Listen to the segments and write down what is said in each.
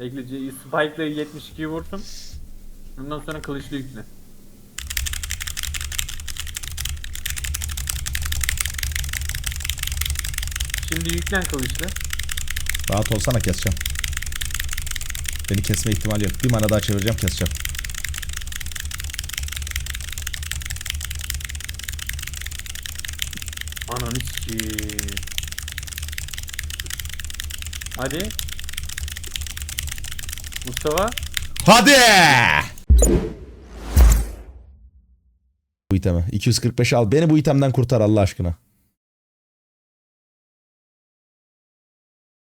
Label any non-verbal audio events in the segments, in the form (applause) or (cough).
Bekle C- Spike'la 72'yi vursun. Ondan sonra kılıçlı yükle. Şimdi yüklen kılıçlı. Rahat olsana keseceğim. Beni kesme ihtimali yok. Bir mana daha çevireceğim keseceğim. Ananı sikeyim. Hadi. Mustafa. Hadi! Bu itemi. 245 al. Beni bu itemden kurtar Allah aşkına.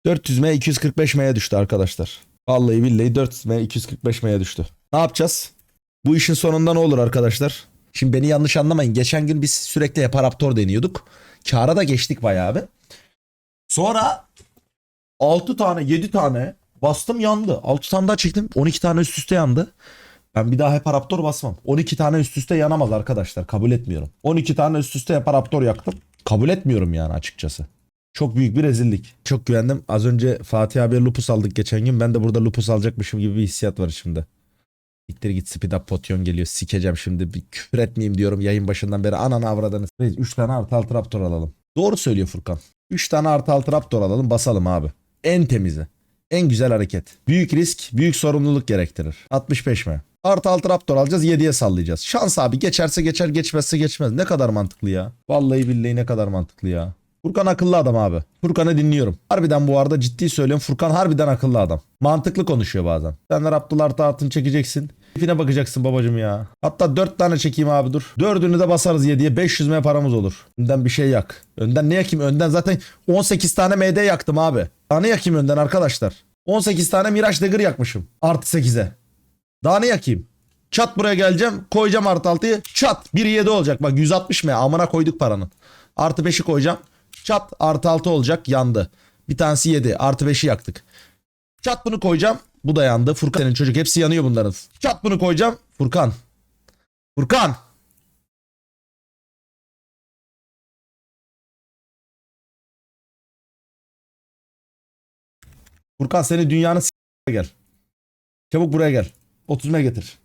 400 M 245 M'ye düştü arkadaşlar. Vallahi billahi 400 M 245 M'ye düştü. Ne yapacağız? Bu işin sonunda ne olur arkadaşlar? Şimdi beni yanlış anlamayın. Geçen gün biz sürekli Eparaptor deniyorduk. Kâra da geçtik bayağı bir. Sonra 6 tane 7 tane bastım yandı. 6 tane daha çektim. 12 tane üst üste yandı. Ben bir daha hep Raptor basmam. 12 tane üst üste yanamaz arkadaşlar. Kabul etmiyorum. 12 tane üst üste hep Raptor yaktım. Kabul etmiyorum yani açıkçası. Çok büyük bir rezillik. Çok güvendim. Az önce Fatih abiye lupus aldık geçen gün. Ben de burada lupus alacakmışım gibi bir hissiyat var şimdi. Gittir git speed up potyon geliyor. Sikeceğim şimdi. Bir küfür etmeyeyim diyorum yayın başından beri. Ananı avradını. 3 tane artı altı Raptor alalım. Doğru söylüyor Furkan. 3 tane artı altı Raptor alalım basalım abi. En temizi. En güzel hareket. Büyük risk, büyük sorumluluk gerektirir. 65 mi? Artı altı Raptor alacağız 7'ye sallayacağız. Şans abi geçerse geçer geçmezse geçmez. Ne kadar mantıklı ya. Vallahi billahi ne kadar mantıklı ya. Furkan akıllı adam abi. Furkan'ı dinliyorum. Harbiden bu arada ciddi söylüyorum. Furkan harbiden akıllı adam. Mantıklı konuşuyor bazen. Sen de Raptor artı altını çekeceksin. Keyfine bakacaksın babacım ya. Hatta 4 tane çekeyim abi dur. Dördünü de basarız 7'ye 500 M paramız olur. Önden bir şey yak. Önden ne yakayım? Önden zaten 18 tane MD yaktım abi. Daha ne yakayım önden arkadaşlar? 18 tane Mirage Dagger yakmışım. Artı 8'e. Daha ne yakayım? Çat buraya geleceğim. Koyacağım artı 6'yı. Çat. 1.7 olacak. Bak 160 M. Amına koyduk paranın. Artı 5'i koyacağım. Çat. Artı 6 olacak. Yandı. Bir tanesi 7. Artı 5'i yaktık. Çat bunu koyacağım. Bu da yandı. Furkan senin çocuk. Hepsi yanıyor bunların. Çat bunu koyacağım. Furkan. Furkan. Furkan seni dünyanın s- gel. Çabuk buraya gel. 30 me getir.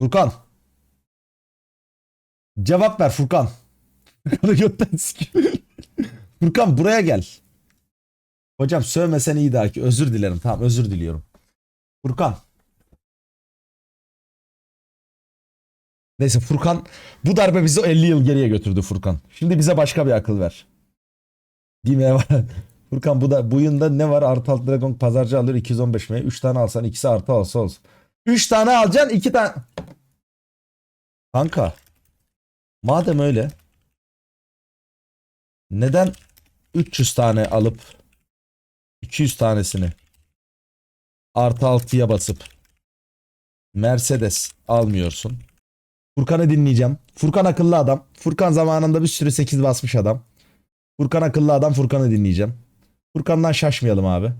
Furkan. Cevap ver Furkan. (laughs) Furkan buraya gel. Hocam sövmesen iyi daha ki. Özür dilerim. Tamam özür diliyorum. Furkan. Neyse Furkan bu darbe bizi 50 yıl geriye götürdü Furkan. Şimdi bize başka bir akıl ver. Değil mi? (laughs) Furkan bu da bu yılda ne var? Artı alt dragon pazarcı alır 215 mi? 3 tane alsan ikisi artı olsa olsun. 3 tane alacaksın 2 tane. Kanka. Madem öyle. Neden 300 tane alıp 200 tanesini artı 6'ya basıp Mercedes almıyorsun? Furkan'ı dinleyeceğim. Furkan akıllı adam. Furkan zamanında bir sürü 8 basmış adam. Furkan akıllı adam. Furkan'ı dinleyeceğim. Furkan'dan şaşmayalım abi.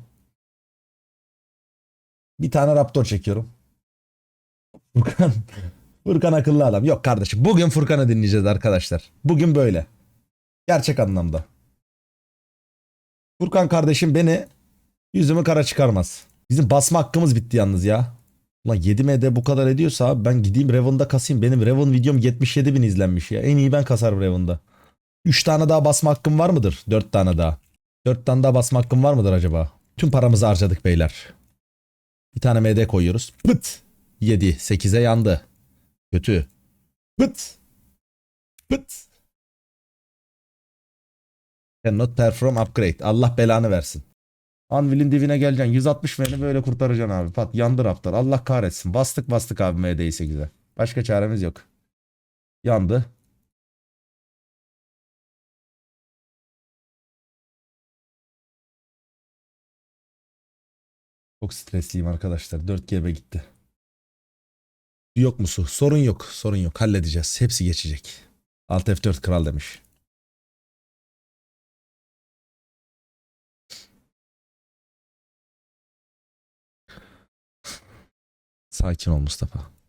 Bir tane Raptor çekiyorum. Furkan. (laughs) Furkan akıllı adam. Yok kardeşim. Bugün Furkan'ı dinleyeceğiz arkadaşlar. Bugün böyle. Gerçek anlamda. Furkan kardeşim beni yüzümü kara çıkarmaz. Bizim basma hakkımız bitti yalnız ya. Ulan 7M'de bu kadar ediyorsa abi ben gideyim Raven'da kasayım. Benim Raven videom 77 bin izlenmiş ya. En iyi ben kasarım Raven'da. 3 tane daha basma hakkım var mıdır? 4 tane daha. 4 tane daha basma hakkım var mıdır acaba? Tüm paramızı harcadık beyler. Bir tane MD koyuyoruz. Pıt. 7. 8'e yandı. Kötü. Pıt. Pıt. Cannot perform upgrade. Allah belanı versin. Anvil'in dibine geleceksin. 160 meni böyle kurtaracaksın abi. Pat yandı raptor. Allah kahretsin. Bastık bastık abi MD'yi 8'e. Başka çaremiz yok. Yandı. Çok stresliyim arkadaşlar. 4 GB gitti. Yok mu su? Sorun yok. Sorun yok. Halledeceğiz. Hepsi geçecek. Alt F4 kral demiş. Sakin ol Mustafa.